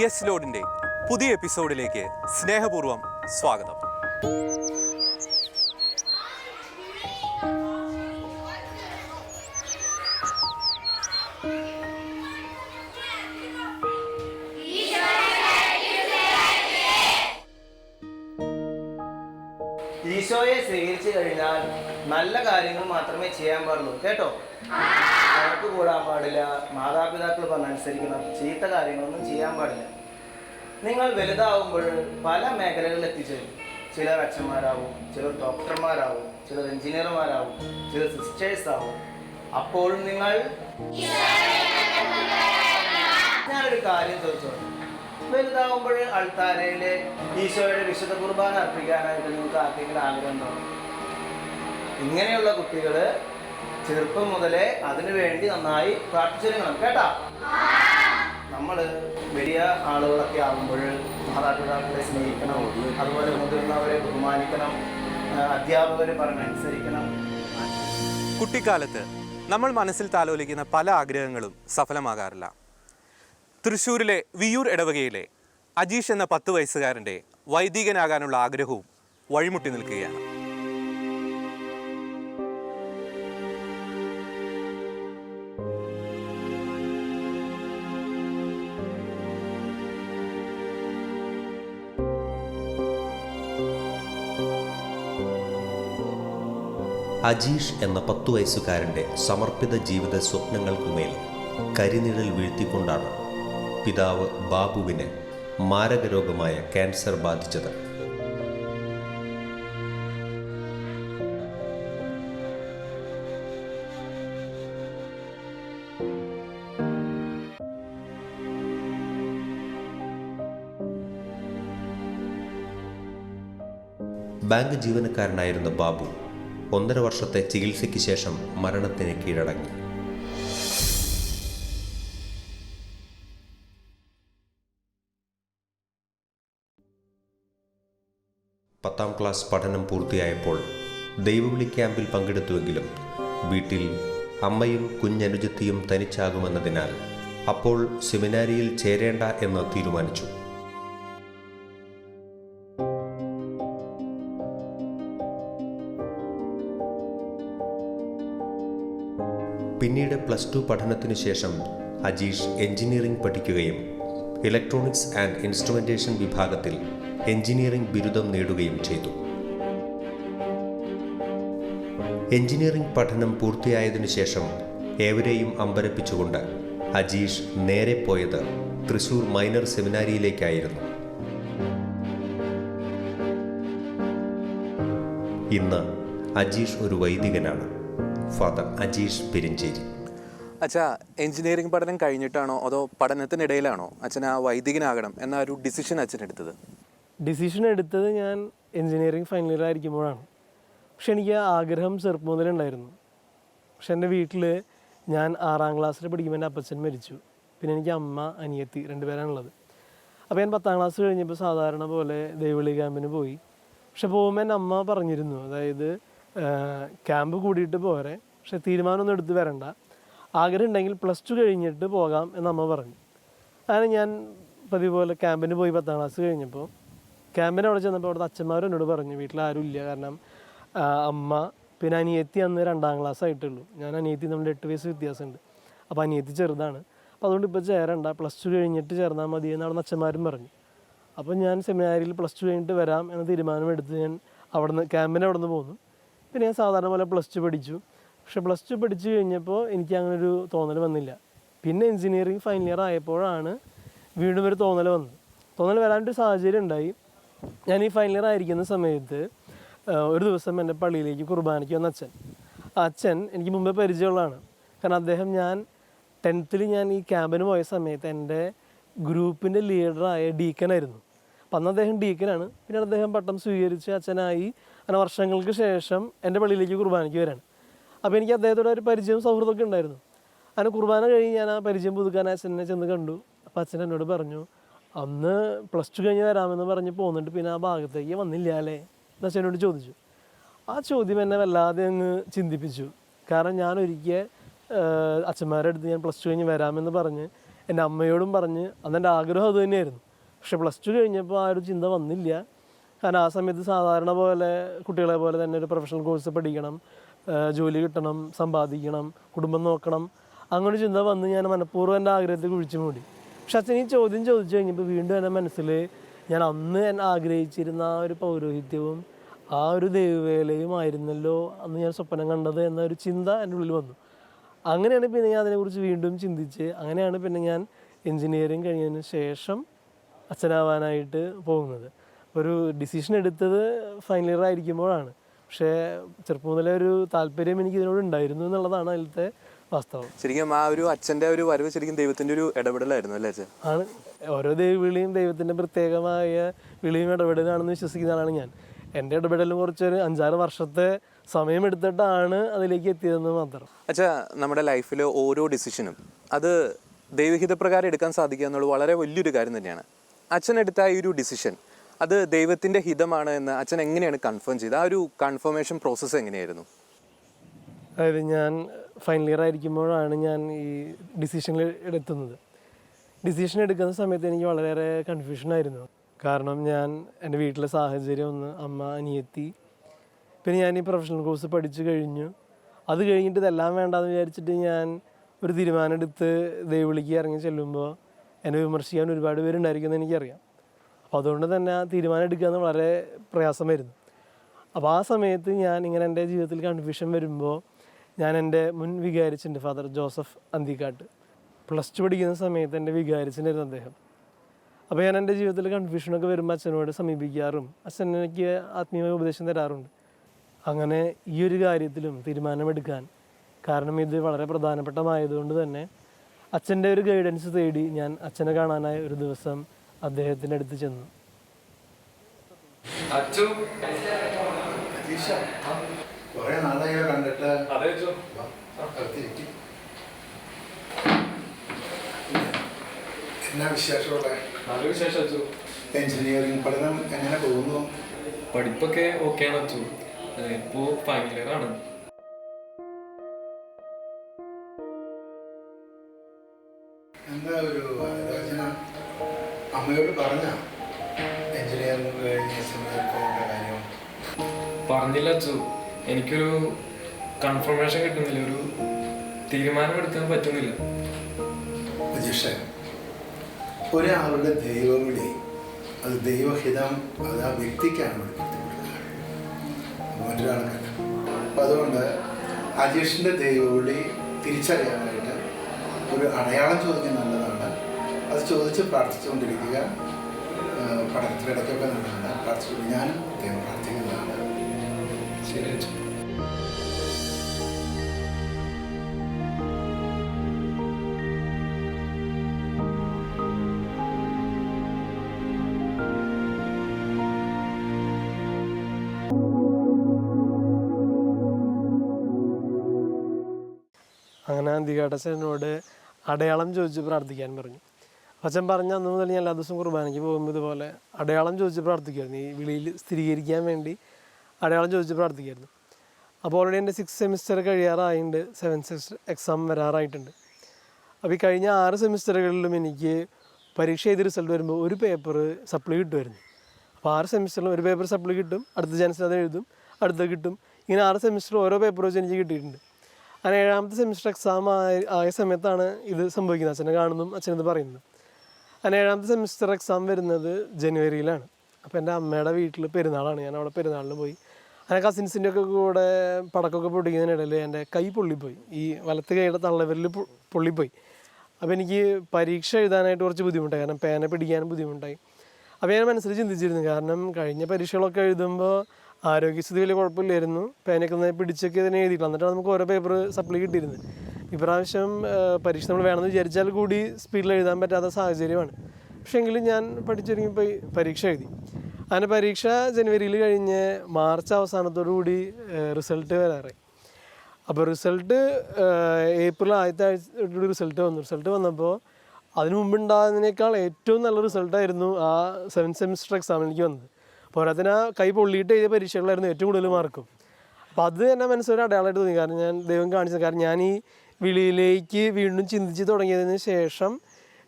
Yes ലോഡിന്റെ പുതിയ എപ്പിസോഡിലേക്ക് സ്നേഹപൂർവം സ്വാഗതം. ഈശോയെ സ്വീകരിച്ചു കഴിഞ്ഞാൽ നല്ല കാര്യങ്ങൾ മാത്രമേ ചെയ്യാൻ പാടുള്ളൂ കേട്ടോ? കൂടാൻ പാടില്ല? മാതാപിതാക്കൾ പറഞ്ഞനുസരിക്കണം ചീത്ത കാര്യങ്ങളൊന്നും ചെയ്യാൻ പാടില്ല. നിങ്ങൾ വലുതാവുമ്പോൾ പല മേഖലകളിൽ എത്തിച്ചേരും. ചിലർ അച്ഛന്മാരാവും ചിലർ ഡോക്ടർമാരാവും ചിലർ എഞ്ചിനീയർമാരാവും ചിലർ സിസ്റ്റേഴ്സ് ആവും അപ്പോൾ നിങ്ങൾ ഞാനൊരു കാര്യം ചോദിച്ചോളൂ വലുതാവുമ്പോൾ അൾത്താരയിലെ ഈശോയുടെ വിശുദ്ധ കുർബാന അർപ്പിക്കാനായിട്ട് നിങ്ങൾക്ക് ആർക്കെങ്കിലും ആഗ്രഹം തോന്നും ഇങ്ങനെയുള്ള കുട്ടികൾ ചെറുപ്പം മുതലേ അതിനു വേണ്ടി നന്നായി പ്രാർത്ഥിച്ചിരിക്കണം കേട്ടാ? നമ്മൾ വലിയ ആളുകളൊക്കെ ആകുമ്പോൾ മാതാപിതാക്കളെ സ്നേഹിക്കണം അതുപോലെ മുതിർന്നവരെ ബഹുമാനിക്കണം അധ്യാപകരെ പറഞ്ഞനുസരിക്കണം. കുട്ടിക്കാലത്ത് നമ്മൾ മനസ്സിൽ താലോലിക്കുന്ന പല ആഗ്രഹങ്ങളും സഫലമാകാറില്ല. തൃശ്ശൂരിലെ വിയൂർ ഇടവകയിലെ അജീഷ് എന്ന പത്ത് വയസ്സുകാരന്റെ വൈദികനാകാനുള്ള ആഗ്രഹവും വഴിമുട്ടി നിൽക്കുകയാണ്. അജീഷ് എന്ന പത്തു വയസ്സുകാരന്റെ സമർപ്പിത ജീവിത സ്വപ്നങ്ങൾക്കുമേൽ കരിനിഴൽ വീഴ്ത്തിക്കൊണ്ടാണ് പിതാവ് ബാബുവിന് മാരകരോഗമായ ക്യാൻസർ ബാധിച്ചത്. ബാങ്ക് ജീവനക്കാരനായിരുന്ന ബാബു ഒന്നര വർഷത്തെ ചികിത്സയ്ക്ക് ശേഷം മരണത്തിന് കീഴടങ്ങി. പത്താം ക്ലാസ് പഠനം പൂർത്തിയായപ്പോൾ ദൈവവിളി ക്യാമ്പിൽ പങ്കെടുത്തുവെങ്കിലും വീട്ടിൽ അമ്മയും കുഞ്ഞനുജത്തിയും തനിച്ചാകുമെന്നതിനാൽ അപ്പോൾ സെമിനാരിയിൽ ചേരേണ്ട എന്ന് തീരുമാനിച്ചു. ടു പഠനത്തിനു ശേഷം അജീഷ് എഞ്ചിനീയറിംഗ് പഠിക്കുകയും ഇലക്ട്രോണിക്സ് ആൻഡ് ഇൻസ്ട്രുമെന്റേഷൻ വിഭാഗത്തിൽ എഞ്ചിനീയറിംഗ് ബിരുദം നേടുകയും ചെയ്തു. എഞ്ചിനീയറിംഗ് പഠനം പൂർത്തിയായതിനു ശേഷം ഏവരെയും അമ്പരപ്പിച്ചുകൊണ്ട് അജീഷ് നേരെ പോയത് തൃശൂർ മൈനർ സെമിനാരിയിലേക്കായിരുന്നു. ഇന്ന് അജീഷ് ഒരു വൈദികനാണ്. ഫാദർ അജീഷ് പെരിഞ്ചേരി. അച്ഛാ എഞ്ചിനീയറിംഗ് പഠനം കഴിഞ്ഞിട്ടാണോ അതോ പഠനത്തിനിടയിലാണോ അച്ഛൻ ആ വൈദികനാകണം എന്ന ഒരു ഡിസിഷൻ അച്ഛൻ എടുത്തത്? ഡിസിഷൻ എടുത്തത് ഞാൻ എഞ്ചിനീയറിംഗ് ഫൈനൽ ഇയർ ആയിരിക്കുമ്പോഴാണ്. പക്ഷെ എനിക്ക് ആ ആഗ്രഹം ചെറുപ്പം മുതലേ ഉണ്ടായിരുന്നു പക്ഷെ എന്റെ വീട്ടിൽ ഞാൻ ആറാം ക്ലാസ്സിൽ പഠിക്കുമ്പോൾ എന്റെ അപ്പച്ചൻ മരിച്ചു. പിന്നെ എനിക്ക് അമ്മ അനിയത്തി രണ്ടുപേരാണുള്ളത് അപ്പോൾ ഞാൻ പത്താം ക്ലാസ് കഴിഞ്ഞപ്പോൾ സാധാരണ പോലെ ദൈവളി ക്യാമ്പിന് പോയി. പക്ഷെ പോകുമ്പോൾ എന്റെ അമ്മ പറഞ്ഞിരുന്നു അതായത് ക്യാമ്പ് കൂടിയിട്ട് പോരെ. പക്ഷെ തീരുമാനമൊന്നും എടുത്ത് വരണ്ട. ആഗ്രഹം ഉണ്ടെങ്കിൽ പ്ലസ് ടു കഴിഞ്ഞിട്ട് പോകാം എന്ന് അമ്മ പറഞ്ഞു. അങ്ങനെ ഞാൻ പതിവ് പോലെ ക്യാമ്പിന് പോയി പത്താം ക്ലാസ് കഴിഞ്ഞപ്പോൾ ക്യാമ്പിന് അവിടെ ചെന്നപ്പോൾ അവിടുത്തെ അച്ഛന്മാരെന്നോട് പറഞ്ഞു വീട്ടിൽ ആരും ഇല്ല. കാരണം അമ്മ പിന്നെ അനിയത്തി അന്ന് രണ്ടാം ക്ലാസ് ആയിട്ടുള്ളൂ. ഞാൻ അനിയത്തി നമ്മുടെ എട്ട് വയസ്സ് വ്യത്യാസമുണ്ട്. അപ്പോൾ അനിയത്തി ചെറുതാണ്. അപ്പോൾ അതുകൊണ്ട് ഇപ്പോൾ ചേരണ്ട. പ്ലസ് ടു കഴിഞ്ഞിട്ട് ചേർന്നാൽ മതി എന്ന് അവിടുന്ന് അച്ഛന്മാരും പറഞ്ഞു. അപ്പോൾ ഞാൻ സെമിനാരിയിൽ പ്ലസ് ടു കഴിഞ്ഞിട്ട് വരാം എന്ന തീരുമാനമെടുത്ത് ഞാൻ അവിടെ നിന്ന് ക്യാമ്പിന് അവിടെ നിന്ന് പോന്നു. പിന്നെ ഞാൻ സാധാരണ പോലെ പ്ലസ് ടു പഠിച്ചു. പക്ഷെ പ്ലസ് ടു പഠിച്ചു കഴിഞ്ഞപ്പോൾ എനിക്ക് അങ്ങനെ ഒരു തോന്നൽ വന്നില്ല. പിന്നെ എഞ്ചിനീയറിംഗ് ഫൈനൽ ഇയർ ആയപ്പോഴാണ് വീണ്ടും ഒരു തോന്നൽ വന്നത്. തോന്നൽ വരാനൊരു സാഹചര്യം ഉണ്ടായി. ഞാൻ ഈ ഫൈനൽ ഇയർ ആയിരിക്കുന്ന സമയത്ത് ഒരു ദിവസം എന്റെ പള്ളിയിലേക്ക് കുർബാനയ്ക്ക് വന്ന അച്ഛൻ. അച്ഛൻ എനിക്ക് മുമ്പേ പരിചയമുള്ളതാണ്. കാരണം അദ്ദേഹം ഞാൻ ടെൻത്തിൽ ഞാൻ ഈ ക്യാമ്പിന് പോയ സമയത്ത് എന്റെ ഗ്രൂപ്പിന്റെ ലീഡറായ ഡീക്കനായിരുന്നു അപ്പം അന്ന് അദ്ദേഹം ഡീക്കനാണ് പിന്നെ അദ്ദേഹം പട്ടം സ്വീകരിച്ച് അച്ഛനായി. അങ്ങനെ വർഷങ്ങൾക്ക് ശേഷം എന്റെ പള്ളിയിലേക്ക് കുർബാനയ്ക്ക് വരാണ്. അപ്പോൾ എനിക്ക് അദ്ദേഹത്തോട് ഒരു പരിചയവും സൗഹൃദമൊക്കെ ഉണ്ടായിരുന്നു. അങ്ങനെ കുർബാന കഴിഞ്ഞ് ഞാൻ ആ പരിചയം പുതുക്കാൻ അച്ഛനെ ചെന്ന് കണ്ടു. അപ്പോൾ അച്ഛൻ എന്നോട് പറഞ്ഞു അന്ന് പ്ലസ് ടു കഴിഞ്ഞ് വരാമെന്ന് പറഞ്ഞ് പോന്നിട്ട് പിന്നെ ആ ഭാഗത്തേക്ക് വന്നില്ല അല്ലേ? എന്ന് അച്ഛനോട് ചോദിച്ചു. ആ ചോദ്യം എന്നെ വല്ലാതെ അങ്ങ് ചിന്തിപ്പിച്ചു. കാരണം ഞാൻ ഒരിക്കൽ അച്ഛന്മാരുടെ അടുത്ത് ഞാൻ പ്ലസ് ടു കഴിഞ്ഞ് വരാമെന്ന് പറഞ്ഞ് എന്റെ അമ്മയോടും പറഞ്ഞ് അന്ന് എന്റെ ആഗ്രഹം അത് തന്നെയായിരുന്നു. പക്ഷെ പ്ലസ് ടു കഴിഞ്ഞപ്പോൾ ആ ഒരു ചിന്ത വന്നില്ല. കാരണം ആ സമയത്ത് സാധാരണ പോലെ കുട്ടികളെ പോലെ തന്നെ ഒരു പ്രൊഫഷണൽ കോഴ്സ് പഠിക്കണം. ജോലി കിട്ടണം സമ്പാദിക്കണം കുടുംബം നോക്കണം. അങ്ങനെ ചിന്ത വന്ന് ഞാൻ മനഃപൂർവം എന്റെ ആഗ്രഹത്തിൽ കുഴിച്ചു മൂടി. പക്ഷെ അച്ഛൻ ഈ ചോദ്യം ചോദിച്ചു കഴിഞ്ഞപ്പോൾ വീണ്ടും എന്റെ മനസ്സിൽ ഞാൻ അന്ന് ഞാൻ ആഗ്രഹിച്ചിരുന്ന ആ ഒരു പൗരോഹിത്യവും ആ ഒരു ദൈവവേലയും ആയിരുന്നല്ലോ അന്ന് ഞാൻ സ്വപ്നം കണ്ടത് എന്ന ഒരു ചിന്ത എന്റെ ഉള്ളിൽ വന്നു. അങ്ങനെയാണ് പിന്നെ ഞാൻ അതിനെക്കുറിച്ച് വീണ്ടും ചിന്തിച്ച് അങ്ങനെയാണ് പിന്നെ ഞാൻ എൻജിനീയറിങ് കഴിഞ്ഞതിന് ശേഷം അച്ഛനാവാനായിട്ട് പോകുന്നത്. ഒരു ഡിസിഷൻ എടുത്തത് ഫൈനൽ ഇയർ ആയിരിക്കുമ്പോഴാണ്. പക്ഷേ ചെറുപ്പം മുതലേ ഒരു താല്പര്യം എനിക്ക് ഇതിനോട് ഉണ്ടായിരുന്നു എന്നുള്ളതാണ് അതിലത്തെ വാസ്തവം. ശരിക്കും ആ ഒരു അച്ഛന്റെ ഒരു വരവ് ശരിക്കും ദൈവത്തിന്റെ ഒരു ഇടപെടലായിരുന്നു അല്ലേ അച്ഛൻ? ആണ്. ഓരോ ദൈവവിളിയും ദൈവത്തിന്റെ പ്രത്യേകമായ വിളിയും ഇടപെടലാണെന്ന് വിശ്വസിക്കുന്ന ആളാണ് ഞാൻ. എന്റെ ഇടപെടലും കുറച്ചൊരു അഞ്ചാറ് വർഷത്തെ സമയമെടുത്തിട്ടാണ് അതിലേക്ക് എത്തിയതെന്ന് മാത്രം. അച്ഛാ നമ്മുടെ ലൈഫിലെ ഓരോ ഡിസിഷനും അത് ദൈവഹിതപ്രകാരം എടുക്കാൻ സാധിക്കുക എന്നുള്ളത് വളരെ വലിയൊരു കാര്യം തന്നെയാണ്. അച്ഛൻ എടുത്ത ഈ ഒരു ഡിസിഷൻ അത് ദൈവത്തിന്റെ ഹിതമാണ് എന്ന് അച്ഛൻ എങ്ങനെയാണ് കൺഫേം ചെയ്തത്? ആ ഒരു കൺഫർമേഷൻ പ്രോസസ്സ് എങ്ങനെയായിരുന്നു? അതായത് ഞാൻ ഫൈനൽ ഇയർ ആയിരിക്കുമ്പോഴാണ് ഞാൻ ഈ ഡിസിഷൻ എടുത്തുന്നത്. ഡിസിഷൻ എടുക്കുന്ന സമയത്ത് എനിക്ക് വളരെയേറെ കൺഫ്യൂഷൻ ആയിരുന്നു. കാരണം ഞാൻ എന്റെ വീട്ടിലെ സാഹചര്യം ഒന്ന് അമ്മ അനിയത്തി പിന്നെ ഞാൻ ഈ പ്രൊഫഷണൽ കോഴ്സ് പഠിച്ചു കഴിഞ്ഞു. അത് കഴിഞ്ഞിട്ട് ഇതെല്ലാം വേണ്ടാന്ന് വിചാരിച്ചിട്ട് ഞാൻ ഒരു തീരുമാനം എടുത്ത് ദൈവവിളിക്ക് ഇറങ്ങി ചെല്ലുമ്പോൾ എന്നെ വിമർശിക്കാൻ ഒരുപാട് പേരുണ്ടായിരിക്കുമെന്ന് എനിക്കറിയാം. അപ്പോൾ അതുകൊണ്ട് തന്നെ ആ തീരുമാനം എടുക്കുക എന്ന് വളരെ വരുന്നു. അപ്പോൾ ആ സമയത്ത് ഞാൻ ഇങ്ങനെ എന്റെ ജീവിതത്തിൽ കൺഫ്യൂഷൻ വരുമ്പോൾ ഞാൻ എന്റെ മുൻ വികാരിച്ചുണ്ട് father Joseph Anthikkad. Plus two പഠിക്കുന്ന സമയത്ത് എന്റെ വികാരിച്ചിട്ടുണ്ടായിരുന്നു അദ്ദേഹം. അപ്പോൾ ഞാൻ എന്റെ ജീവിതത്തിൽ കൺഫ്യൂഷനൊക്കെ വരുമ്പോൾ അച്ഛനോട് സമീപിക്കാറും അച്ഛൻ എനിക്ക് ആത്മീയമായ ഉപദേശം തരാറുണ്ട്. അങ്ങനെ ഈ ഒരു കാര്യത്തിലും തീരുമാനമെടുക്കാൻ കാരണം ഇത് വളരെ പ്രധാനപ്പെട്ടമായതുകൊണ്ട് തന്നെ അച്ഛന്റെ ഒരു ഗൈഡൻസ് തേടി ഞാൻ അച്ഛനെ കാണാനായി ഒരു ദിവസം അദ്ദേഹത്തിന്റെ അടുത്ത് ചെന്നു. എഞ്ചിനീയറിംഗ് പഠനം എങ്ങനെ പോകുന്നു? പഠിപ്പൊക്കെ ഓക്കെയാണ് അച്ചു. ഇപ്പോ ഫൈനൽ ഇയർ ആണ്. പറഞ്ഞില്ല അച്ചു. എനിക്കൊരു കൺഫർമേഷൻ കിട്ടുന്നില്ല. ഒരു തീരുമാനം എടുക്കാൻ പറ്റുന്നില്ല. അജിഷൻ ഒരാളുടെ ദൈവവിളി അത് ദൈവഹിതം അത് ആ വ്യക്തിക്കാണ് വെളിപ്പെടുത്തി കൊടുക്കുക മറ്റൊരാൾക്കല്ല. അപ്പം അതുകൊണ്ട് അജീഷിന്റെ ദൈവവിളി തിരിച്ചറിയാനായിട്ട് ഒരു അടയാളം ചോദിക്കാൻ നല്ലതാണ്. അത് ചോദിച്ച് പ്രാർത്ഥിച്ചുകൊണ്ടിരിക്കുക. പഠനത്തിനിടയ്ക്കൊക്കെ നല്ലതാണ്. പ്രാർത്ഥിച്ചു ഞാനും ദൈവം പ്രാർത്ഥിക്കുന്നതാണ്. അങ്ങനെ അന്തികാട്ടച്ഛനോട് അടയാളം ചോദിച്ച് പ്രാർത്ഥിക്കാൻ പറഞ്ഞു. അച്ഛൻ പറഞ്ഞ അന്ന് മുതൽ ഞാൻ എല്ലാ ദിവസവും കുർബാനയ്ക്ക് പോകുമ്പോൾ ഇതുപോലെ അടയാളം ചോദിച്ച് പ്രാർത്ഥിക്കുമായിരുന്നു ഈ വിളിയിൽ സ്ഥിരീകരിക്കാൻ വേണ്ടി അടയാളം ചോദിച്ച് പ്രാർത്ഥിക്കുമായിരുന്നു അപ്പോൾ ഓൾറെഡി എന്റെ സിക്സ് സെമിസ്റ്റർ കഴിയാറായിട്ടുണ്ട് സെവൻ സെമിസ്റ്റർ എക്സാം വരാറായിട്ടുണ്ട്. അപ്പോൾ ഈ കഴിഞ്ഞ ആറ് സെമിസ്റ്ററുകളിലും എനിക്ക് പരീക്ഷ എഴുതി റിസൾട്ട് വരുമ്പോൾ ഒരു പേപ്പർ സപ്ലി കിട്ടുമായിരുന്നു അപ്പോൾ ആറ് സെമിസ്റ്ററിലും ഒരു പേപ്പർ സപ്ലി കിട്ടും അടുത്ത ചാൻസിൽ അത് എഴുതും അടുത്ത കിട്ടും. ഇങ്ങനെ ആറ് സെമിസ്റ്റർ ഓരോ പേപ്പർ വെച്ച് എനിക്ക് കിട്ടിയിട്ടുണ്ട്. അങ്ങനെ ഏഴാമത്തെ സെമിസ്റ്റർ എക്സാം ആയ ആയ സമയത്താണ് ഇത് സംഭവിക്കുന്നത്. അച്ഛനെ കാണുന്നതും അച്ഛനത് പറയുന്നു അങ്ങനെ ഏഴാമത്തെ സെമിസ്റ്റർ എക്സാം വരുന്നത് ജനുവരിയിലാണ്. അപ്പോൾ എന്റെ അമ്മയുടെ വീട്ടിൽ പെരുന്നാളാണ്. ഞാൻ അവിടെ പെരുന്നാളിന് പോയി. അങ്ങനെ കസിൻസിന്റെ ഒക്കെ കൂടെ പടക്കമൊക്കെ പൊട്ടിക്കുന്നതിനിടയിൽ എന്റെ കൈ പൊള്ളിപ്പോയി. ഈ വലത്ത് കൈയുടെ തള്ളവരിൽ പൊള്ളിപ്പോയി. അപ്പോൾ എനിക്ക് പരീക്ഷ എഴുതാനായിട്ട് കുറച്ച് ബുദ്ധിമുട്ടായി. കാരണം പേന പിടിക്കാനും ബുദ്ധിമുട്ടായി. അപ്പോൾ ഞാൻ മനസ്സിൽ ചിന്തിച്ചിരുന്നു. കാരണം കഴിഞ്ഞ പരീക്ഷകളൊക്കെ എഴുതുമ്പോൾ ആരോഗ്യസ്ഥിതി വലിയ കുഴപ്പമില്ലായിരുന്നു. പേനയൊക്കെ നന്നായി പിടിച്ചൊക്കെ ഇതിനെ എഴുതിയിട്ടില്ല എന്നിട്ടാണ് നമുക്ക് ഓരോ പേപ്പർ സപ്ലൈ കിട്ടിയിരുന്നത്. ഇപ്രാവശ്യം പരീക്ഷ നമ്മൾ വേണമെന്ന് വിചാരിച്ചാൽ കൂടി സ്പീഡിൽ എഴുതാൻ പറ്റാത്ത സാഹചര്യമാണ്. പക്ഷേ എങ്കിലും ഞാൻ പഠിച്ചൊരുങ്ങിപ്പോയി പരീക്ഷ എഴുതി. അങ്ങനെ പരീക്ഷ ജനുവരിയിൽ കഴിഞ്ഞ് മാർച്ച് അവസാനത്തോടു കൂടി റിസൾട്ട് വരാറായി അപ്പോൾ റിസൾട്ട് ഏപ്രിൽ ആദ്യത്തെ ആഴ്ച റിസൾട്ട് വന്നു. റിസൾട്ട് വന്നപ്പോൾ അതിനു മുമ്പ് ഉണ്ടാകുന്നതിനേക്കാൾ ഏറ്റവും നല്ല റിസൾട്ടായിരുന്നു ആ സെവൻ സെമിസ്റ്റർ എക്സാമിൽ എനിക്ക് വന്നത്. പോരാത്തിന് ആ കൈ പൊള്ളിയിട്ട് എഴുതിയ പരീക്ഷകളായിരുന്നു ഏറ്റവും കൂടുതൽ മാർക്കും. അപ്പോൾ അത് തന്നെ മനസ്സിലൊരു അടയാളമായിട്ട് തോന്നി. കാരണം ഞാൻ ദൈവം കാണിച്ചത് കാരണം ഞാൻ ഈ വിളിയിലേക്ക് വീണ്ടും ചിന്തിച്ച് തുടങ്ങിയതിന് ശേഷം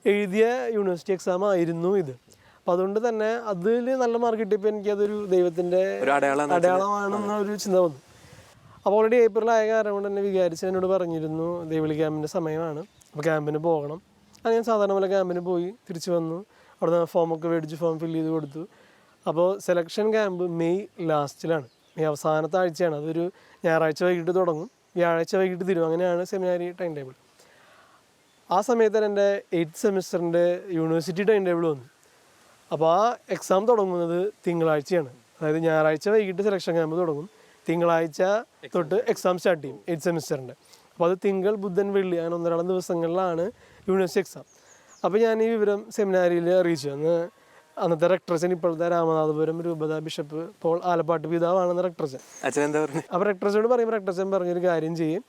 എഴുതിയ യൂണിവേഴ്സിറ്റി എക്സാം ആയിരുന്നു ഇത്. അപ്പോൾ അതുകൊണ്ട് തന്നെ അതിൽ നല്ല മാർക്ക് കിട്ടിയപ്പോൾ എനിക്കതൊരു ദൈവത്തിന്റെ അടയാളം അടയാളമാണെന്ന ഒരു ചിന്ത വന്നു. അപ്പോൾ ഓൾറെഡി ഏപ്രിലായ കാരണം കൊണ്ട് തന്നെ വികാരിച്ച് എന്നോട് പറഞ്ഞിരുന്നു ദേവിളി ക്യാമ്പിന്റെ സമയമാണ് അപ്പോൾ ക്യാമ്പിന് പോകണം. അത് ഞാൻ സാധാരണ പോലെ ക്യാമ്പിന് പോയി തിരിച്ചു വന്നു. അവിടെ നിന്ന് ഫോമൊക്കെ മേടിച്ച് ഫോം ഫില്ല് ചെയ്ത് കൊടുത്തു. അപ്പോൾ സെലക്ഷൻ ക്യാമ്പ് മെയ് ലാസ്റ്റിലാണ് മെയ് അവസാനത്തെ ആഴ്ചയാണ്. അതൊരു ഞായറാഴ്ച വൈകിട്ട് തുടങ്ങും. വ്യാഴാഴ്ച വൈകിട്ട് തീരും. അങ്ങനെയാണ് സെമിനാരി ടൈം ടേബിൾ ആ സമയത്ത് തന്നെ എന്റെ എയ്ത്ത് സെമിസ്റ്ററിന്റെ യൂണിവേഴ്സിറ്റി ടൈം ടേബിൾ വന്നു. അപ്പോൾ ആ എക്സാം തുടങ്ങുന്നത് തിങ്കളാഴ്ചയാണ്. അതായത് ഞായറാഴ്ച വൈകിട്ട് സെലക്ഷൻ ക്യാമ്പ് തുടങ്ങും. തിങ്കളാഴ്ച തൊട്ട് എക്സാം സ്റ്റാർട്ട് ചെയ്യും എയ്ത്ത് സെമിസ്റ്ററിന്റെ അപ്പോൾ അത് തിങ്കൾ ബുധൻ വെള്ളി അങ്ങനെ ഒന്നരാളം ദിവസങ്ങളിലാണ് യൂണിവേഴ്സിറ്റി എക്സാം അപ്പോൾ ഞാൻ ഈ വിവരം സെമിനാരിയിൽ അറിയിച്ചു. അന്ന് അന്നത്തെ റെക്ടറച്ചൻ ഇപ്പോഴത്തെ രാമനാഥപുരം രൂപത ബിഷപ്പ് പോൾ ആലപ്പാട്ട് പിതാവാണെന്ന് അച്ഛൻ എന്താ പറഞ്ഞു? അപ്പോൾ റെക്ടറച്ചനോട് പറയുമ്പോൾ റെക്ടറച്ചൻ പറഞ്ഞൊരു കാര്യം ചെയ്യും.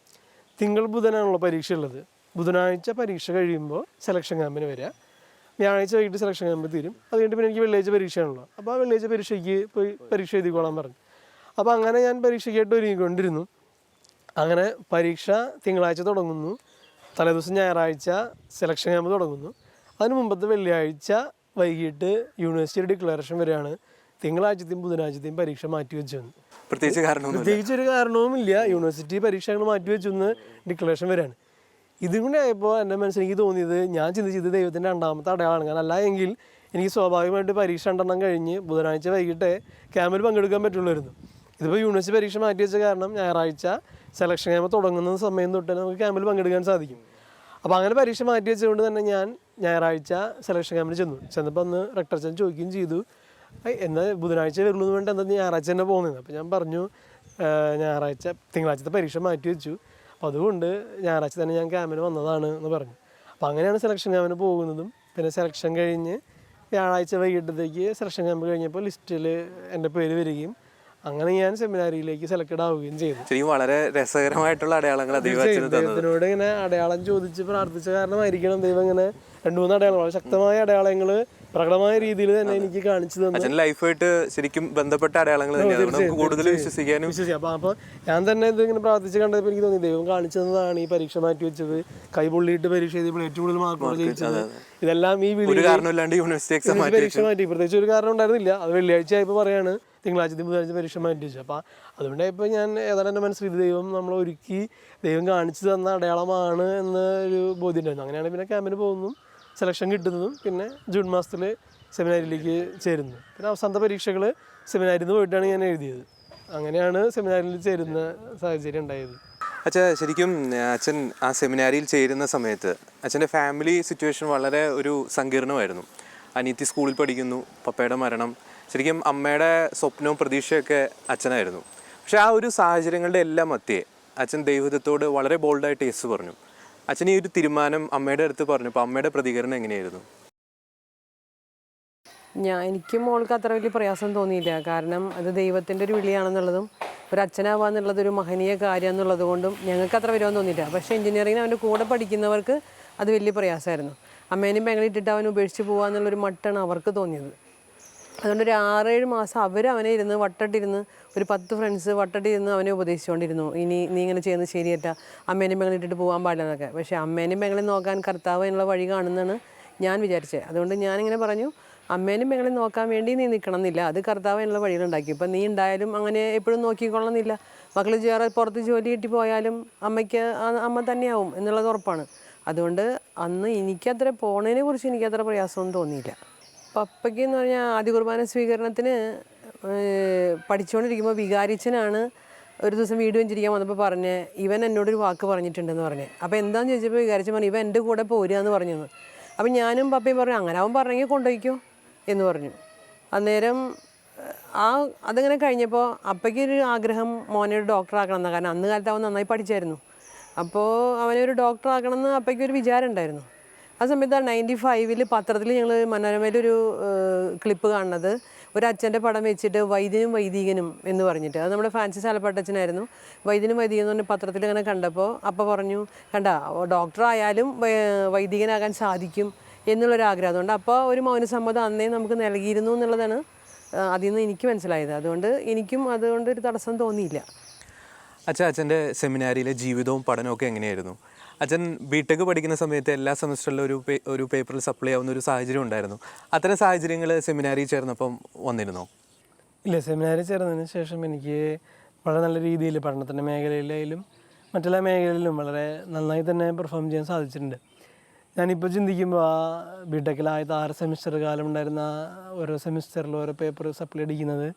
തിങ്കൾ ബുധനാണല്ലോ പരീക്ഷ ഉള്ളത് ബുധനാഴ്ച പരീക്ഷ കഴിയുമ്പോൾ സെലക്ഷൻ ക്യാമ്പിന് വരിക വ്യാഴാഴ്ച വൈകിട്ട് സെലക്ഷൻ ക്യാമ്പ് തീരും. അത് കഴിഞ്ഞിട്ട് പിന്നെ എനിക്ക് വെള്ളിയാഴ്ച പരീക്ഷയാണല്ലോ. അപ്പോൾ ആ വെള്ളിയാഴ്ച പരീക്ഷയ്ക്ക് പോയി പരീക്ഷ എഴുതിക്കോളാൻ പറഞ്ഞു. അപ്പോൾ അങ്ങനെ ഞാൻ പരീക്ഷയ്ക്കായിട്ട് ഒരുങ്ങിക്കൊണ്ടിരുന്നു. അങ്ങനെ പരീക്ഷ തിങ്കളാഴ്ച തുടങ്ങുന്നു. തലേദിവസം ഞായറാഴ്ച സെലക്ഷൻ ക്യാമ്പ് തുടങ്ങുന്നു. അതിന് മുമ്പത്തെ വെള്ളിയാഴ്ച വൈകിട്ട് യൂണിവേഴ്സിറ്റി ഡിക്ലറേഷൻ വരെയാണ് തിങ്കളാഴ്ചത്തെയും ബുധനാഴ്ചത്തെയും പരീക്ഷ മാറ്റി വെച്ചെന്ന് പ്രത്യേകിച്ച് പ്രത്യേകിച്ച് ഒരു കാരണവുമില്ല. യൂണിവേഴ്സിറ്റി പരീക്ഷകൾ മാറ്റിവെച്ചു എന്ന് ഡിക്ലറേഷൻ വരികയാണ് ഇതും കൂടെ ആയപ്പോൾ എന്റെ മനസ്സിൽ എനിക്ക് തോന്നിയത് ഞാൻ ചിന്തിച്ചത് ദൈവത്തിന്റെ രണ്ടാമത്തെ അടയാളമാണ് കാരണം അല്ല എങ്കിൽ എനിക്ക് സ്വാഭാവികമായിട്ട് പരീക്ഷ രണ്ടെണ്ണം കഴിഞ്ഞ് ബുധനാഴ്ച വൈകിട്ട് ക്യാമ്പിൽ പങ്കെടുക്കാൻ പറ്റുള്ളായിരുന്നു. ഇതിപ്പോൾ യൂണിവേഴ്സിറ്റി പരീക്ഷ മാറ്റി വെച്ച കാരണം ഞായറാഴ്ച സെലക്ഷൻ ക്യാമ്പ് തുടങ്ങുന്ന സമയം തൊട്ട് നമുക്ക് ക്യാമ്പിൽ പങ്കെടുക്കാൻ സാധിക്കും. അപ്പോൾ അങ്ങനെ പരീക്ഷ മാറ്റി വെച്ചതുകൊണ്ട് തന്നെ ഞാൻ ഞായറാഴ്ച സെലക്ഷൻ ക്യാമ്പിൽ ചെന്നു. ചെന്നപ്പോൾ അന്ന് റെക്ടർ ചെന്ന് ചോദിക്കുകയും ചെയ്തു. എന്നാൽ എന്നാ ബുധനാഴ്ച വരുള്ളൂ എന്ന് വേണ്ടി എന്താ ഞായറാഴ്ച തന്നെ പോകുന്നത് അപ്പോൾ ഞാൻ പറഞ്ഞു "ആ, ഞായറാഴ്ച തിങ്കളാഴ്ചത്തെ പരീക്ഷ മാറ്റി വെച്ചു. അപ്പോൾ അതുകൊണ്ട് ഞായറാഴ്ച തന്നെ ഞാൻ ക്യാമ്പിന് വന്നതാണ് എന്ന് പറഞ്ഞു. അപ്പോൾ അങ്ങനെയാണ് സെലക്ഷൻ ക്യാമ്പിന് പോകുന്നതും. പിന്നെ സെലക്ഷൻ കഴിഞ്ഞ് വ്യാഴാഴ്ച വൈകിട്ടത്തേക്ക് സെലക്ഷൻ ക്യാമ്പ് കഴിഞ്ഞപ്പോൾ ലിസ്റ്റിൽ എന്റെ പേര് വരികയും അങ്ങനെ ഞാൻ സെമിനാരിയിലേക്ക് സെലക്ട് ആവുകയും ചെയ്തു. വളരെ രസകരമായിട്ടുള്ള അടയാളങ്ങൾ ദൈവത്തിനോട് ഇങ്ങനെ അടയാളം ചോദിച്ച് പ്രാർത്ഥിച്ച കാരണമായിരിക്കണം ദൈവം ഇങ്ങനെ രണ്ടു മൂന്ന് അടയാളങ്ങൾ. വളരെ ശക്തമായ അടയാളങ്ങൾ പ്രകടമായ രീതിയിൽ തന്നെ എനിക്ക് കാണിച്ചു തന്നു ലൈഫായിട്ട് ശരിക്കും ബന്ധപ്പെട്ട അടയാളങ്ങൾ തന്നെയാണ്. കൂടുതൽ വിശ്വസിക്കാനും വിശ്വസിക്കാം. അപ്പോൾ ഞാൻ തന്നെ ഇത് ഇങ്ങനെ പ്രാർത്ഥിച്ച് കണ്ടപ്പോൾ എനിക്ക് തോന്നി ദൈവം കാണിച്ചു തന്നതാണ് ഈ പരീക്ഷ മാറ്റി വെച്ചത്. കൈ പൊള്ളിയിട്ട് പരീക്ഷ ചെയ്തപ്പോൾ ഏറ്റവും കൂടുതൽ മാർക്കോട് ജയിച്ചത്. ഇതെല്ലാം ഈ കാരണമില്ലാണ്ട് യൂണിവേഴ്സിറ്റി എക്സാം പരീക്ഷ മാറ്റി. പ്രത്യേകിച്ച് ഒരു കാരണം ഉണ്ടായിരുന്നില്ല. അത് വെള്ളിയാഴ്ച ആയപ്പോൾ പറയാണ് തിങ്കളാഴ്ച ബുധനാഴ്ച പരീക്ഷ മാറ്റി വെച്ചു. അപ്പോൾ അതുകൊണ്ട് ഇപ്പോൾ ഞാൻ ഏതാണ്ട് എന്റെ മനസ്സിൽ ഇത് ദൈവം നമ്മൾ ഒരുക്കി ദൈവം കാണിച്ചു തന്ന അടയാളമാണ് എന്നൊരു ബോധ്യം ഉണ്ടായിരുന്നു. അങ്ങനെയാണ് പിന്നെ ക്യാമ്പിന് പോകുന്നതും സെലക്ഷൻ കിട്ടുന്നതും പിന്നെ ജൂൺ മാസത്തിൽ സെമിനാരിയിലേക്ക് ചേരുന്നു. പിന്നെ അവസാനത്തെ പരീക്ഷകൾ സെമിനാരിൽ നിന്ന് പോയിട്ടാണ് ഞാൻ എഴുതിയത്. അങ്ങനെയാണ് സെമിനാരിൽ ചേരുന്ന സാഹചര്യം ഉണ്ടായത്. അച്ഛാ ശരിക്കും അച്ഛൻ ആ സെമിനാരിയിൽ ചേരുന്ന സമയത്ത് അച്ഛന്റെ ഫാമിലി സിറ്റുവേഷൻ വളരെ ഒരു സങ്കീർണമായിരുന്നു. അനിയത്തി സ്കൂളിൽ പഠിക്കുന്നു പപ്പയുടെ മരണം. ശരിക്കും അമ്മയുടെ സ്വപ്നവും പ്രതീക്ഷയൊക്കെ അച്ഛനായിരുന്നു. പക്ഷെ ആ ഒരു സാഹചര്യങ്ങളുടെ എല്ലാം മധ്യേ അച്ഛൻ ദൈവത്തോട് വളരെ ബോൾഡായിട്ട് യെസ് പറഞ്ഞു. അച്ഛൻ ഈ ഒരു തീരുമാനം അമ്മയുടെ അടുത്ത് പറഞ്ഞപ്പോൾ അമ്മയുടെ പ്രതികരണം എങ്ങനെയായിരുന്നു? ഞാൻ എനിക്കും മോൾക്ക് അത്ര വലിയ പ്രയാസം തോന്നിയില്ല. കാരണം അത് ദൈവത്തിന്റെ ഒരു വിളിയാണെന്നുള്ളതും ഒരു അച്ഛനാവുക എന്നുള്ളത് ഒരു മഹനീയ കാര്യം എന്നുള്ളത് കൊണ്ടും ഞങ്ങൾക്ക് അത്ര വരുമെന്ന് തോന്നിയില്ല. പക്ഷേ എഞ്ചിനീയറിംഗിന് അവന്റെ കൂടെ പഠിക്കുന്നവർക്ക് അത് വലിയ പ്രയാസമായിരുന്നു. അമ്മേനെയും പെങ്ങളിട്ടിട്ട് അവൻ ഉപേക്ഷിച്ച് പോകുക എന്നുള്ളൊരു മട്ടാണ് അവർക്ക് തോന്നിയത്. അതുകൊണ്ട് ഒരു ആറേഴ് മാസം അവർ അവനെ ഇരുന്ന് വട്ടട്ടിരുന്ന് ഒരു പത്ത് ഫ്രണ്ട്സ് വട്ടട്ടിരുന്ന് അവനെ ഉപദേശിച്ചുകൊണ്ടിരുന്നു ഇനി നീ ഇങ്ങനെ ചെയ്യുന്നത് ശരിയല്ല. അമ്മേനെയും പെങ്ങളെ ഇട്ടിട്ട് പോകാൻ പാടില്ല എന്നൊക്കെ. പക്ഷേ അമ്മേനെയും പെങ്ങളെ നോക്കാൻ കർത്താവ് എന്നുള്ള വഴി കാണുന്നതാണ് ഞാൻ വിചാരിച്ചത് അതുകൊണ്ട് ഞാനിങ്ങനെ പറഞ്ഞു അമ്മേനും പെങ്ങളെ നോക്കാൻ വേണ്ടി നീ നിൽക്കണം എന്നില്ല അത് കർത്താവ് എന്നുള്ള വഴികളുണ്ടാക്കി ഇപ്പം നീ ഉണ്ടായാലും അങ്ങനെ എപ്പോഴും നോക്കിക്കൊള്ളണമെന്നില്ല. മക്കൾ ചേറെ പുറത്ത് ജോലി കിട്ടി പോയാലും അമ്മയ്ക്ക് അമ്മ തന്നെയാവും എന്നുള്ളത് ഉറപ്പാണ്. അതുകൊണ്ട് അന്ന് എനിക്കത്ര പോണതിനെ കുറിച്ച് എനിക്കത്ര പ്രയാസമൊന്നും തോന്നിയില്ല. പപ്പയ്ക്ക് എന്ന് പറഞ്ഞാൽ ആദ്യ കുർബാന സ്വീകരണത്തിന് പഠിച്ചുകൊണ്ടിരിക്കുമ്പോൾ വികാരിച്ചനാണ് ഒരു ദിവസം വീട് വെഞ്ചിരിക്കാൻ വന്നപ്പോൾ പറഞ്ഞ് ഇവൻ എന്നോടൊരു വാക്ക് പറഞ്ഞിട്ടുണ്ടെന്ന് പറഞ്ഞ്. അപ്പോൾ എന്താണെന്ന് ചോദിച്ചപ്പോൾ വികാരിച്ചൻ പറഞ്ഞു ഇവൻ എന്റെ കൂടെ പോരുക എന്ന്. പറഞ്ഞു അപ്പം ഞാനും പപ്പയും പറഞ്ഞു അങ്ങനെ അവൻ പറഞ്ഞെങ്കിൽ കൊണ്ടുപോയിക്കോ എന്ന് പറഞ്ഞു. അന്നേരം ആ അതങ്ങനെ കഴിഞ്ഞപ്പോൾ അപ്പയ്ക്ക് ഒരു ആഗ്രഹം മോനെ ഒരു ഡോക്ടർ ആക്കണം എന്നാണ് കാരണം അന്ന് കാലത്ത് അവൻ നന്നായി പഠിച്ചായിരുന്നു. അപ്പോൾ അവനെ ഒരു ഡോക്ടർ ആക്കണം എന്ന് അപ്പയ്ക്ക് ഒരു വിചാരം ഉണ്ടായിരുന്നു. ആ സമയത്ത് നയന്റി ഫൈവിൽ പത്രത്തിൽ ഞങ്ങൾ മനോരമയിലൊരു ക്ലിപ്പ് കാണുന്നത്. ഒരു അച്ഛന്റെ പടം വെച്ചിട്ട് വൈദ്യനും വൈദികനും എന്ന് പറഞ്ഞിട്ട്. അത് നമ്മുടെ ഫ്രാൻസിസ് ആലപ്പാട്ടച്ഛനായിരുന്നു. വൈദ്യനും വൈദികൻ എന്ന് പറഞ്ഞ പത്രത്തിൽ അങ്ങനെ കണ്ടപ്പോൾ അപ്പോൾ പറഞ്ഞു കണ്ട ഡോക്ടറായാലും വൈദികനാകാൻ സാധിക്കും എന്നുള്ളൊരാഗ്രഹം അതുകൊണ്ട് അപ്പോൾ ഒരു മൗനസമ്മതം അന്നേ നമുക്ക് നൽകിയിരുന്നു എന്നുള്ളതാണ് അതിൽ നിന്ന് എനിക്ക് മനസ്സിലായത്. അതുകൊണ്ട് എനിക്കും അതുകൊണ്ട് ഒരു തടസ്സം തോന്നിയില്ല. അച്ഛൻ അച്ഛന്റെ സെമിനാരിയിലെ ജീവിതവും പഠനവും ഒക്കെ എങ്ങനെയായിരുന്നു? അച്ഛൻ ബിടെക് പഠിക്കുന്ന സമയത്ത് എല്ലാ സെമസ്റ്ററിലും ഒരു ഒരു പേപ്പറിൽ സപ്ലൈ ആവുന്ന ഒരു സാഹചര്യം ഉണ്ടായിരുന്നു. അത്തരം സാഹചര്യങ്ങൾ സെമിനാറിൽ ചേർന്നപ്പം വന്നിരുന്നോ? ഇല്ല സെമിനാറിൽ ചേർന്നതിന് ശേഷം എനിക്ക് വളരെ നല്ല രീതിയിൽ പഠനത്തിന്റെ മേഖലയിലായാലും മറ്റെല്ലാ മേഖലയിലും വളരെ നന്നായി തന്നെ പെർഫോം ചെയ്യാൻ സാധിച്ചിട്ടുണ്ട്. ഞാനിപ്പോൾ ചിന്തിക്കുമ്പോൾ ആ ബിടെക്കിൽ ആദ്യത്തെ ആറ് സെമിസ്റ്റർ കാലം ഉണ്ടായിരുന്ന ഓരോ സെമിസ്റ്ററിൽ ഓരോ പേപ്പർ സപ്ലൈ അടിക്കുന്നത്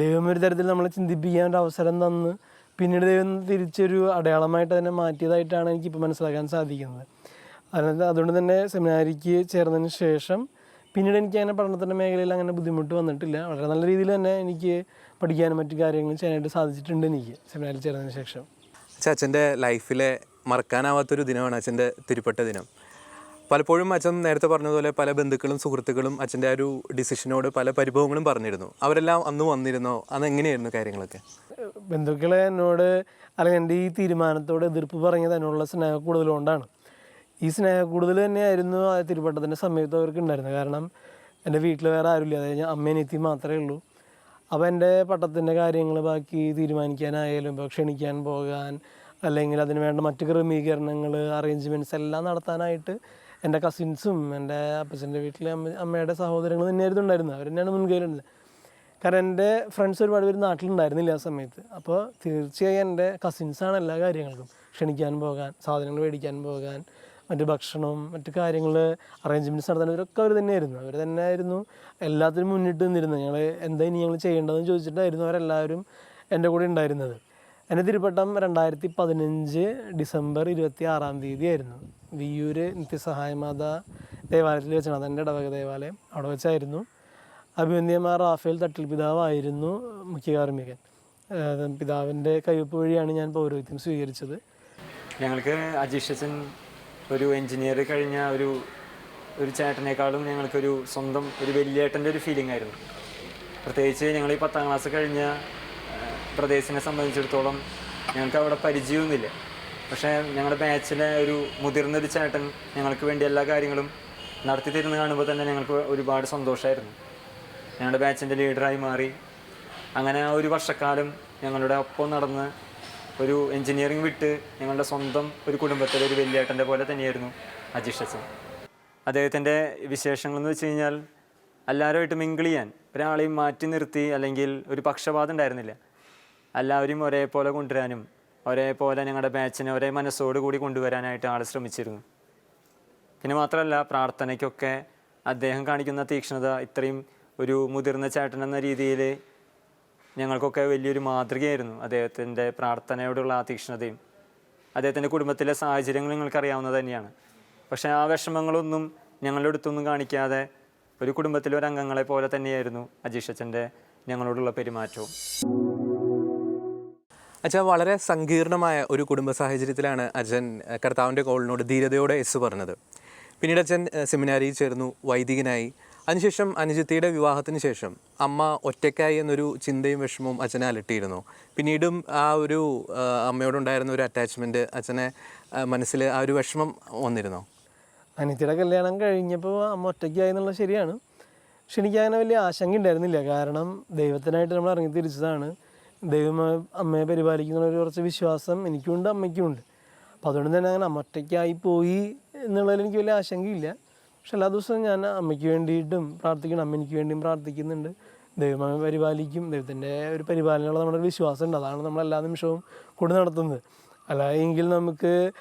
ദൈവം ഒരു തരത്തിൽ നമ്മളെ ചിന്തിപ്പിക്കാൻ ഒരു അവസരം തന്ന് പിന്നീട് ദൈവം തിരിച്ചൊരു അടയാളമായിട്ട് തന്നെ മാറ്റിയതായിട്ടാണ് എനിക്കിപ്പോൾ മനസ്സിലാക്കാൻ സാധിക്കുന്നത്. അതിനകത്ത് അതുകൊണ്ട് തന്നെ സെമിനാരിക്ക് ചേർന്നതിന് ശേഷം പിന്നീട് എനിക്ക് അങ്ങനെ പഠനത്തിന്റെ മേഖലയിൽ അങ്ങനെ ബുദ്ധിമുട്ട് വന്നിട്ടില്ല. വളരെ നല്ല രീതിയിൽ തന്നെ എനിക്ക് പഠിക്കാനും മറ്റു കാര്യങ്ങളും ചെയ്യാനായിട്ട് സാധിച്ചിട്ടുണ്ട് എനിക്ക് സെമിനാരിൽ ചേർന്നതിന് ശേഷം. അച്ഛൻ അച്ഛന്റെ ലൈഫിലെ മറക്കാനാവാത്തൊരു ദിനമാണ് അച്ഛന്റെ തിരുപ്പെട്ട ദിനം. പലപ്പോഴും അച്ഛൻ നേരത്തെ പറഞ്ഞതുപോലെ പല ബന്ധുക്കളും സുഹൃത്തുക്കളും അച്ഛന്റെ ആ ഒരു ഡിസിഷനോട് പല പരിഭവങ്ങളും പറഞ്ഞിരുന്നു. അവരെല്ലാം അന്ന് വന്നിരുന്നോ? അന്ന് എങ്ങനെയായിരുന്നു കാര്യങ്ങളൊക്കെ? ബന്ധുക്കളെ എന്നോട് അല്ലെങ്കിൽ എന്റെ ഈ തീരുമാനത്തോട് എതിർപ്പ് പറഞ്ഞത് അതിനുള്ള സ്നേഹ കൂടുതലുകൊണ്ടാണ് ഈ സ്നേഹ കൂടുതൽ തന്നെയായിരുന്നു ആ തിരുപ്പട്ടത്തിന്റെ സമയത്ത് അവർക്ക് ഉണ്ടായിരുന്നത്. കാരണം എന്റെ വീട്ടിൽ വേറെ ആരുമില്ല. അതായത് ഞാൻ അമ്മേനെത്തി മാത്രമേ ഉള്ളൂ. അപ്പോൾ എന്റെ പട്ടത്തിന്റെ കാര്യങ്ങൾ ബാക്കി തീരുമാനിക്കാനായാലും ഇപ്പോൾ ക്ഷണിക്കാൻ പോകാൻ അല്ലെങ്കിൽ അതിന് വേണ്ട മറ്റ് ക്രമീകരണങ്ങൾ അറേഞ്ച്മെന്റ്സ് എല്ലാം നടത്താനായിട്ട് എന്റെ കസിൻസും എന്റെ അപ്പച്ചന്റെ വീട്ടിലെ അമ്മ അമ്മയുടെ സഹോദരങ്ങൾ തന്നെയായിരുന്നു ഉണ്ടായിരുന്നത്. അവർ തന്നെയാണ് മുൻകൈയിലുള്ളത് കാരണം എന്റെ ഫ്രണ്ട്സ് ഒരുപാട് പേര് നാട്ടിലുണ്ടായിരുന്നില്ല ആ സമയത്ത്. അപ്പോൾ തീർച്ചയായും എന്റെ കസിൻസാണ് എല്ലാ കാര്യങ്ങൾക്കും. ക്ഷണിക്കാൻ പോകാൻ സാധനങ്ങൾ മേടിക്കാൻ പോകാൻ മറ്റു ഭക്ഷണവും മറ്റു കാര്യങ്ങൾ അറേഞ്ച്മെന്റ്സ് നടത്താൻ ഇവരൊക്കെ അവർ തന്നെയായിരുന്നു. അവർ തന്നെയായിരുന്നു എല്ലാത്തിനും മുന്നിട്ട് നിന്നിരുന്നത്. ഞങ്ങൾ എന്താ ഇനി ഞങ്ങൾ ചെയ്യേണ്ടതെന്ന് ചോദിച്ചിട്ടായിരുന്നു അവരെല്ലാവരും എന്റെ കൂടെ ഉണ്ടായിരുന്നത്. എന്റെ തിരുപ്പട്ടം രണ്ടായിരത്തി പതിനഞ്ച് ഡിസംബർ ഇരുപത്തി ആറാം തീയതി ആയിരുന്നു വിയൂര് നിത്യസഹായമാത ദേവാലയത്തിൽ വെച്ചാണ്. അതെന്റെ ഇടവക ദേവാലയം. അവിടെ വെച്ചായിരുന്നു. അഭിമന്യമാർ റാഫേൽ തട്ടിൽ പിതാവായിരുന്നു മുഖ്യ കാർമ്മികൻ. ഏഹ് പിതാവിന്റെ കയ്യൊപ്പ് വഴിയാണ് ഞാൻ പൗരോഹിത്യം സ്വീകരിച്ചത്. ഞങ്ങൾക്ക് അജീഷച്ചൻ ഒരു എഞ്ചിനീയർ കഴിഞ്ഞ ഒരു ഒരു ചേട്ടനേക്കാളും ഞങ്ങൾക്കൊരു സ്വന്തം ഒരു വലിയേട്ടന്റെ ഒരു ഫീലിംഗ് ആയിരുന്നു. പ്രത്യേകിച്ച് ഞങ്ങൾ ഈ പത്താം ക്ലാസ് കഴിഞ്ഞ പ്രദേശിനെ സംബന്ധിച്ചിടത്തോളം ഞങ്ങൾക്ക് അവിടെ പരിചയമൊന്നുമില്ല പക്ഷേ ഞങ്ങളുടെ ബാച്ചിലെ ഒരു മുതിർന്നൊരു ചേട്ടൻ ഞങ്ങൾക്ക് വേണ്ടി എല്ലാ കാര്യങ്ങളും നടത്തി തരുന്ന കാണുമ്പോൾ തന്നെ ഞങ്ങൾക്ക് ഒരുപാട് സന്തോഷമായിരുന്നു ഞങ്ങളുടെ ബാച്ചിന്റെ ലീഡറായി മാറി. അങ്ങനെ ആ ഒരു വർഷക്കാലം ഞങ്ങളുടെ ഒപ്പം നടന്ന് ഒരു എൻജിനീയറിംഗ് വിട്ട് ഞങ്ങളുടെ സ്വന്തം ഒരു കുടുംബത്തിലെ ഒരു വലിയേട്ടന്റെ പോലെ തന്നെയായിരുന്നു അജീഷ് അച്ഛൻ. അദ്ദേഹത്തിന്റെ വിശേഷങ്ങളെന്ന് വെച്ച് കഴിഞ്ഞാൽ എല്ലാവരുമായിട്ട് മിങ്കിൾ ചെയ്യാൻ ഒരാളെയും മാറ്റി നിർത്തി അല്ലെങ്കിൽ ഒരു പക്ഷപാതം ഉണ്ടായിരുന്നില്ല. എല്ലാവരെയും ഒരേപോലെ കൊണ്ടുവരാനും ഒരേപോലെ ഞങ്ങളുടെ ബാച്ചിനെ ഒരേ മനസ്സോട് കൂടി കൊണ്ടുവരാനായിട്ട് ആൾ ശ്രമിച്ചിരുന്നു. പിന്നെ മാത്രമല്ല പ്രാർത്ഥനയ്ക്കൊക്കെ അദ്ദേഹം കാണിക്കുന്ന തീക്ഷ്ണത ഇത്രയും ഒരു മുതിർന്ന ചേട്ടൻ എന്ന രീതിയിൽ ഞങ്ങൾക്കൊക്കെ വലിയൊരു മാതൃകയായിരുന്നു അദ്ദേഹത്തിന്റെ പ്രാർത്ഥനയോടുള്ള ആ തീക്ഷ്ണതയും. അദ്ദേഹത്തിന്റെ കുടുംബത്തിലെ സാഹചര്യങ്ങൾ നിങ്ങൾക്കറിയാവുന്നത് തന്നെയാണ്. പക്ഷേ ആ വിഷമങ്ങളൊന്നും ഞങ്ങളുടെ അടുത്തൊന്നും കാണിക്കാതെ ഒരു കുടുംബത്തിലെ ഒരു അംഗങ്ങളെ പോലെ തന്നെയായിരുന്നു അജീഷ് അച്ഛന്റെ ഞങ്ങളോടുള്ള പെരുമാറ്റവും. അച്ഛൻ വളരെ സങ്കീർണമായ ഒരു കുടുംബ സാഹചര്യത്തിലാണ് അച്ഛൻ കർത്താവിന്റെ കോളിനോട് ധീരതയോടെ എസ് പറഞ്ഞത്. പിന്നീട് അച്ഛൻ സെമിനാരിയിൽ ചേർന്നു വൈദികനായി. അതിനുശേഷം അനുജിത്തിയുടെ വിവാഹത്തിന് ശേഷം അമ്മ ഒറ്റയ്ക്കായി എന്നൊരു ചിന്തയും വിഷമവും അച്ഛനെ അലട്ടിയിരുന്നു. പിന്നീടും ആ ഒരു അമ്മയോടുണ്ടായിരുന്ന ഒരു അറ്റാച്ച്മെന്റ് അച്ഛനെ മനസ്സിൽ ആ ഒരു വിഷമം വന്നിരുന്നോ. അനുജിയുടെ കല്യാണം കഴിഞ്ഞപ്പോൾ അമ്മ ഒറ്റയ്ക്കായി എന്നുള്ളത് ശരിയാണ്. പക്ഷെ എനിക്ക് അങ്ങനെ വലിയ ആശങ്ക ഉണ്ടായിരുന്നില്ല. കാരണം ദൈവത്തിനായിട്ട് നമ്മൾ ഇറങ്ങി തിരിച്ചതാണ്. ദൈവം അമ്മയെ പരിപാലിക്കുന്ന ഒരു കുറച്ച് വിശ്വാസം എനിക്കുണ്ട് അമ്മയ്ക്കുമുണ്ട് അപ്പം അതുകൊണ്ട് തന്നെ അങ്ങനെ അമ്മറ്റയ്ക്കായി പോയി എന്നുള്ളതിൽ എനിക്ക് വലിയ ആശങ്കയില്ല. പക്ഷെ എല്ലാ ദിവസവും ഞാൻ അമ്മയ്ക്ക് വേണ്ടിയിട്ടും പ്രാർത്ഥിക്കണം അമ്മ എനിക്ക് വേണ്ടിയും പ്രാർത്ഥിക്കുന്നുണ്ട്. ദൈവം അമ്മയെ പരിപാലിക്കും. ദൈവത്തിന്റെ ഒരു പരിപാലനമുള്ള നമ്മുടെ ഒരു വിശ്വാസം ഉണ്ട് അതാണ് നമ്മൾ എല്ലാ നിമിഷവും കൂടെ നടത്തുന്നത്. അല്ല എങ്കിൽ നമുക്ക്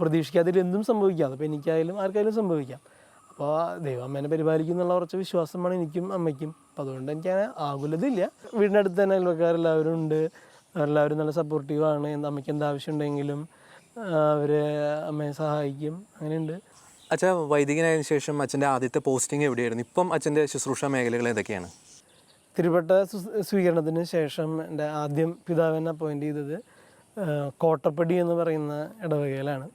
പ്രതീക്ഷിക്കാതെ എന്തും സംഭവിക്കാം. അതിപ്പോൾ എനിക്കായാലും ആർക്കായാലും സംഭവിക്കാം. അപ്പോൾ ദൈവം അമ്മേനെ പരിപാലിക്കും എന്നുള്ള കുറച്ച് വിശ്വാസമാണ് എനിക്കും അമ്മയ്ക്കും. അപ്പം അതുകൊണ്ട് എനിക്ക് അങ്ങനെ ആകുലതയില്ല. വീടിന്റെ അടുത്ത് തന്നെ അയൽവക്കാരെല്ലാവരും ഉണ്ട്. എല്ലാവരും നല്ല സപ്പോർട്ടീവാണ് എന്ത് അമ്മയ്ക്ക് എന്ത് ആവശ്യമുണ്ടെങ്കിലും അവർ അമ്മയെ സഹായിക്കും. അങ്ങനെയുണ്ട്. അച്ഛൻ വൈദികനായതിനു ശേഷം അച്ഛന്റെ ആദ്യത്തെ പോസ്റ്റിംഗ് എവിടെയായിരുന്നു? ഇപ്പം അച്ഛന്റെ ശുശ്രൂഷ മേഖലകൾ ഏതൊക്കെയാണ്? തിരുവട്ട സ്വ- സ്വീകരണത്തിന് ശേഷം എന്റെ ആദ്യം പിതാവിനെ അപ്പോയിന്റ് ചെയ്തത് കോട്ടപ്പടി എന്ന് പറയുന്ന ഇടവകയിലാണ്.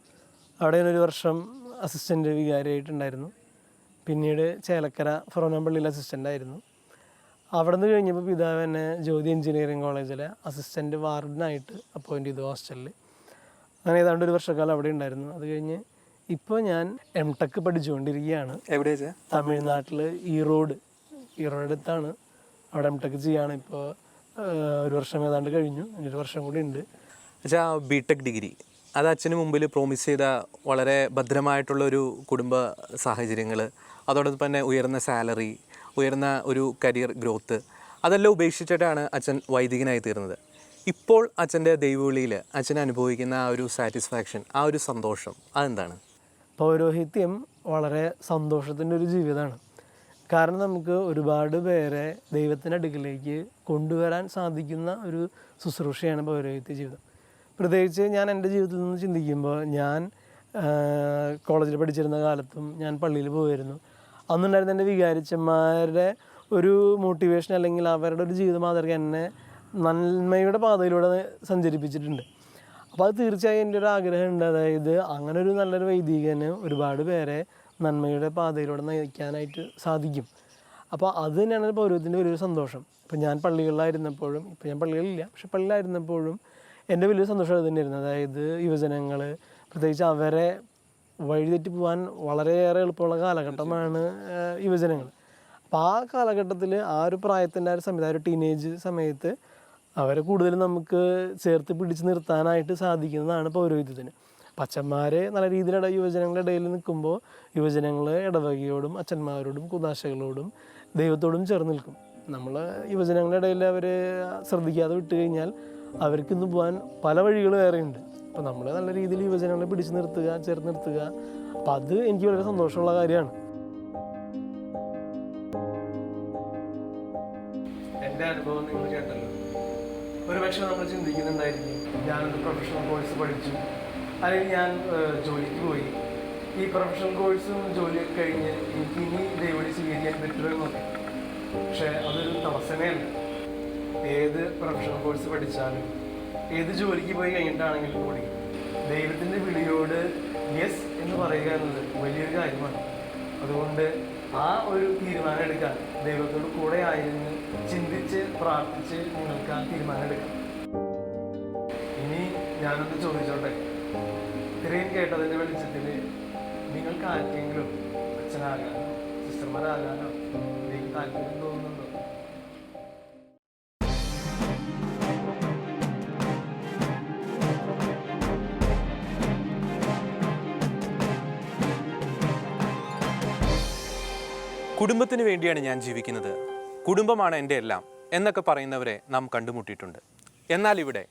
അവിടെ ഒരു വർഷം അസിസ്റ്റന്റ് വികാരിയായിട്ടുണ്ടായിരുന്നു. പിന്നീട് ചേലക്കര ഫൊറോനാമ്പള്ളിയിൽ അസിസ്റ്റന്റ് ആയിരുന്നു. അവിടെ നിന്ന് കഴിഞ്ഞപ്പോൾ പിതാവ് എന്നെ ജ്യോതി എഞ്ചിനീയറിംഗ് കോളേജിലെ അസിസ്റ്റന്റ് വാർഡനായിട്ട് അപ്പോയിന്റ് ചെയ്തു ഹോസ്റ്റലിൽ അങ്ങനെ ഏതാണ്ട് ഒരു വർഷക്കാലം അവിടെ ഉണ്ടായിരുന്നു. അത് കഴിഞ്ഞ് ഇപ്പോൾ ഞാൻ എം ടെക് പഠിച്ചുകൊണ്ടിരിക്കുകയാണ്. എവിടെ തമിഴ്നാട്ടിൽ ഈറോഡ് ഈറോഡ് അടുത്താണ് അവിടെ എം ടെക് ചെയ്യാണ്. ഇപ്പോൾ ഒരു വർഷം ഏതാണ്ട് കഴിഞ്ഞു. ഒരു വർഷം കൂടി ഉണ്ട്. അച്ഛാ ബി ടെക് ഡിഗ്രി അത് അച്ഛന് മുമ്പിൽ പ്രോമിസ് ചെയ്ത വളരെ ഭദ്രമായിട്ടുള്ള ഒരു കുടുംബ സാഹചര്യങ്ങൾ അതോടൊപ്പം തന്നെ ഉയർന്ന സാലറി ഉയർന്ന ഒരു കരിയർ ഗ്രോത്ത് അതെല്ലാം ഉപേക്ഷിച്ചിട്ടാണ് അച്ഛൻ വൈദികനായി തീർന്നത്. ഇപ്പോൾ അച്ഛന്റെ ദൈവവിളിയിൽ അച്ഛൻ അനുഭവിക്കുന്ന ആ ഒരു സാറ്റിസ്ഫാക്ഷൻ ആ ഒരു സന്തോഷം അതെന്താണ്? പൗരോഹിത്യം വളരെ സന്തോഷത്തിന്റെ ഒരു ജീവിതമാണ്. കാരണം നമുക്ക് ഒരുപാട് പേരെ ദൈവത്തിന്റെ അടുക്കിലേക്ക് കൊണ്ടുവരാൻ സാധിക്കുന്ന ഒരു ശുശ്രൂഷയാണ് പൗരോഹിത്യ ജീവിതം. പ്രത്യേകിച്ച് ഞാൻ എന്റെ ജീവിതത്തിൽ നിന്ന് ചിന്തിക്കുമ്പോൾ ഞാൻ കോളേജിൽ പഠിച്ചിരുന്ന കാലത്തും ഞാൻ പള്ളിയിൽ പോയിരുന്നു. അന്നുണ്ടായിരുന്ന എന്റെ വികാരിച്ചന്മാരുടെ ഒരു മോട്ടിവേഷൻ അല്ലെങ്കിൽ അവരുടെ ഒരു ജീവിത മാതൃക എന്നെ നന്മയുടെ പാതയിലൂടെ സഞ്ചരിപ്പിച്ചിട്ടുണ്ട്. അപ്പോൾ അത് തീർച്ചയായും എന്റെ ഒരു ആഗ്രഹമുണ്ട്. അതായത് അങ്ങനെ ഒരു നല്ലൊരു വൈദികന് ഒരുപാട് പേരെ നന്മയുടെ പാതയിലൂടെ നയിക്കാനായിട്ട് സാധിക്കും. അപ്പോൾ അത് തന്നെയാണ് പൗരത്തിന്റെ വലിയൊരു സന്തോഷം. ഇപ്പോൾ ഞാൻ പള്ളികളിലായിരുന്നപ്പോഴും ഇപ്പോൾ ഞാൻ പള്ളികളിലില്ല പക്ഷെ പള്ളിയിലായിരുന്നപ്പോഴും എന്റെ വലിയൊരു സന്തോഷം അത് തന്നെയായിരുന്നു. അതായത് യുവജനങ്ങൾ പ്രത്യേകിച്ച് അവരെ വഴിതെറ്റി പോകാൻ വളരെയേറെ എളുപ്പമുള്ള കാലഘട്ടമാണ് യുവജനങ്ങൾ. അപ്പോൾ ആ കാലഘട്ടത്തിൽ ആ ഒരു പ്രായത്തിന്റെ ആ ഒരു സമയത്ത് ആ ഒരു ടീനേജ് സമയത്ത് അവരെ കൂടുതലും നമുക്ക് ചേർത്ത് പിടിച്ച് നിർത്താനായിട്ട് സാധിക്കുന്നതാണ് പൗരോഹിത്യത്തിന്. അച്ഛന്മാരെ നല്ല രീതിയിൽ യുവജനങ്ങളുടെ ഇടയിൽ നിൽക്കുമ്പോൾ യുവജനങ്ങൾ ഇടവകയോടും അച്ഛന്മാരോടും കുദാശകളോടും ദൈവത്തോടും ചേർന്ന് നിൽക്കും. നമ്മൾ യുവജനങ്ങളുടെ ഇടയിൽ അവർ ശ്രദ്ധിക്കാതെ വിട്ട് കഴിഞ്ഞാൽ അവർക്കിന്ന് പോകാൻ പല വഴികൾ വേറെയുണ്ട്. അപ്പോൾ നമ്മൾ നല്ല രീതിയിൽ യുവജനങ്ങളെ പിടിച്ചു നിർത്തുക ചേർത്ത് നിർത്തുക. അപ്പം അത് എനിക്ക് വളരെ സന്തോഷമുള്ള കാര്യമാണ്. എന്റെ അനുഭവം നിങ്ങൾ കേട്ടല്ലോ. ഒരുപക്ഷെ നമ്മൾ ചിന്തിക്കുന്നുണ്ടായിരിക്കും ഞാനൊരു പ്രൊഫഷണൽ കോഴ്സ് പഠിച്ചു. അല്ലെങ്കിൽ ഞാൻ ജോലിക്ക് പോയി. ഈ പ്രൊഫഷണൽ കോഴ്സും ജോലിയൊക്കെ കഴിഞ്ഞ് എനിക്ക് ഇനി ദൈവടി സ്വീകരിക്കാൻ പറ്റുമെന്നൊക്കെ പക്ഷേ അതൊരു തടസ്സമേ അല്ല. ഏത് പ്രൊഫഷണൽ കോഴ്സ് പഠിച്ചാലും ഏത് ജോലിക്ക് പോയി കഴിഞ്ഞിട്ടാണെങ്കിലും കൂടി ദൈവത്തിന്റെ വിളിയോട് യെസ് എന്ന് പറയുക എന്നത് വലിയൊരു കാര്യമാണ്. അതുകൊണ്ട് ആ ഒരു തീരുമാനം എടുക്കാൻ ദൈവത്തോട് കൂടെ ആയിരുന്നു ചിന്തിച്ച് പ്രാർത്ഥിച്ച് നിങ്ങൾക്ക് ആ തീരുമാനം എടുക്കാം. ഇനി ഞാനൊന്ന് ചോദിച്ചോട്ടെ? ഇത്രയും കേട്ടതിന്റെ വെളിച്ചത്തിൽ നിങ്ങൾക്ക് ആർക്കെങ്കിലും അച്ഛനാകാനോ സിസ്റ്റർമാരാകാനോ താല്പര്യം തോന്നുന്നുണ്ടോ കുടുംബത്തിന് വേണ്ടിയാണ് ഞാൻ ജീവിക്കുന്നത്. കുടുംബമാണ് എന്റെ എല്ലാം എന്നൊക്കെ പറയുന്നവരെ നാം കണ്ടുമുട്ടിയിട്ടുണ്ട്. എന്നാൽ ഇവിടെ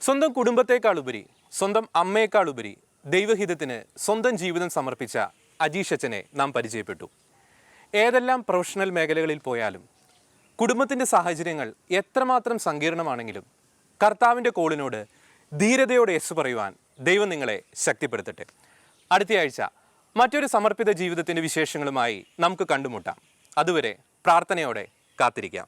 സ്വന്തം കുടുംബത്തെക്കാളുപരി സ്വന്തം അമ്മയെക്കാളുപരി ദൈവഹിതത്തിന് സ്വന്തം ജീവിതം സമർപ്പിച്ച അജീഷ് അച്ഛനെ നാം പരിചയപ്പെട്ടു. ഏതെല്ലാം പ്രൊഫഷണൽ മേഖലകളിൽ പോയാലും കുടുംബത്തിന്റെ സാഹചര്യങ്ങൾ എത്രമാത്രം സങ്കീർണമാണെങ്കിലും കർത്താവിന്റെ കോളിനോട് ധീരതയോടെ യെസ് പറയുവാൻ ദൈവം നിങ്ങളെ ശക്തിപ്പെടുത്തട്ടെ. അടുത്തയാഴ്ച മറ്റൊരു സമർപ്പിത ജീവിതത്തിന്റെ വിശേഷങ്ങളുമായി നമുക്ക് കണ്ടുമുട്ടാം. അതുവരെ പ്രാർത്ഥനയോടെ കാത്തിരിക്കാം.